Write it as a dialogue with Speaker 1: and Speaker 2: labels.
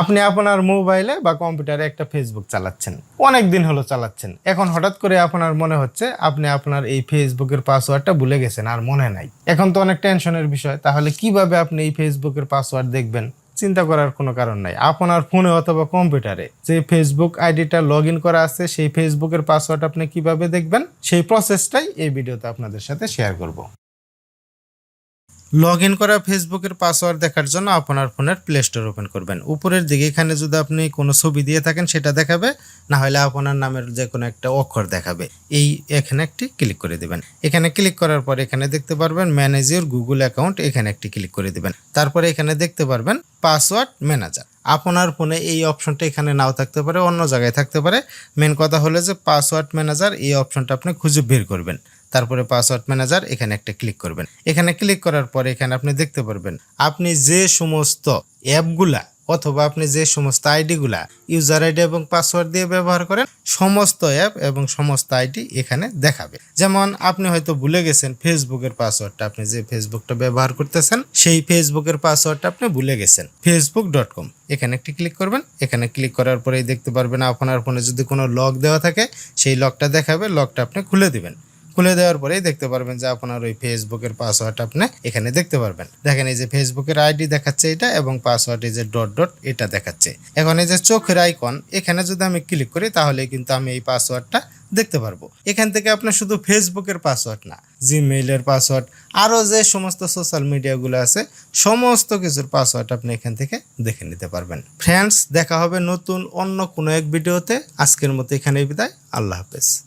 Speaker 1: আপনি আপনার মোবাইলে বা কম্পিউটারে একটা ফেসবুক চালাচ্ছেন। অনেক দিন হলো চালাচ্ছেন। এখন হঠাৎ করে আপনার মনে হচ্ছে আপনি আপনার এই ফেসবুকের পাসওয়ার্ডটা ভুলে গেছেন, আর মনে নাই। এখন তো অনেক টেনশনের বিষয়, তাহলে কীভাবে আপনি এই ফেসবুকের পাসওয়ার্ড দেখবেন? চিন্তা করার কোনো কারণ নাই। আপনার ফোনে অথবা কম্পিউটারে যে ফেসবুক আইডিটা লগ করা আছে, সেই ফেসবুকের পাসওয়ার্ড আপনি কীভাবে দেখবেন? সেই প্রসেসটাই এই ভিডিওতে আপনাদের সাথে শেয়ার করব। লগ ইন করা ফেসবুকের পাসওয়ার্ড দেখার জন্য আপনার ফোনের প্লে স্টোর ওপেন করবেন। উপরের দিকে এখানে যদি আপনি কোনো ছবি দিয়ে থাকেন, সেটা দেখাবে, না হলে আপনার নামের যে কোনো একটা অক্ষর দেখাবে। এই এখানে একটি ক্লিক করে দেবেন। এখানে ক্লিক করার পর এখানে দেখতে পারবেন ম্যানেজ ইউর গুগল অ্যাকাউন্ট, এখানে একটি ক্লিক করে দেবেন। তারপরে এখানে দেখতে পারবেন পাসওয়ার্ড ম্যানেজার। আপনার ফোনে এই অপশনটা এখানে নাও থাকতে পারে, অন্য জায়গায় থাকতে পারে। মেন কথা হলো যে পাসওয়ার্ড ম্যানেজার এই অপশনটা আপনি খুঁজে বের করবেন। তারপরে পাসওয়ার্ড ম্যানেজার এখানে একটা ক্লিক করবেন। এখানে ক্লিক করার পরে এখানে আপনি দেখতে পারবেন, আপনি যে সমস্ত অ্যাপগুলা অথবা আপনি যে সমস্ত আইডিগুলা ইউজার আইডি এবং পাসওয়ার্ড দিয়ে ব্যবহার করেন, সমস্ত অ্যাপ এবং সমস্ত আইডি এখানে দেখাবে। যেমন আপনি হয়তো ভুলে গেছেন ফেসবুকের পাসওয়ার্ডটা আপনি যে ফেসবুকটা ব্যবহার করতেছেন, সেই ফেসবুকের পাসওয়ার্ডটা আপনি ভুলে গেছেন। ফেসবুক ডট কম এখানে একটি ক্লিক করবেন। এখানে ক্লিক করার পরেই দেখতে পারবেন আপনার ফোনে যদি কোনো লক দেওয়া থাকে, সেই লকটা দেখাবে লকটা আপনি খুলে দিবেন। খুলে দেওয়ার পরেই দেখতে পারবেন যে আপনার ওই ফেসবুকের পাসওয়ার্ড আপনি এখানে দেখতে পারবেন। দেখেন এই যে ফেসবুকের আইডি দেখাচ্ছে এটা এবং পাসওয়ার্ড এই যে ডট ডট এটা দেখাচ্ছে। এখন এই যে চোখের আইকন এখানে যদি আমি ক্লিক করি তাহলে কিন্তু আমি এই পাসওয়ার্ডটা দেখতে পারব। এখান থেকে আপনার শুধু ফেসবুকের পাসওয়ার্ড না জিমেইলের পাসওয়ার্ড আরও যে সমস্ত সোশ্যাল মিডিয়াগুলো আছে, সমস্ত কিছুর পাসওয়ার্ড আপনি এখান থেকে দেখে নিতে পারবেন। ফ্রেন্ডস দেখা হবে নতুন অন্য কোনো এক ভিডিওতে আজকের মতো এখানেই বিদায়। আল্লাহ হাফেজ।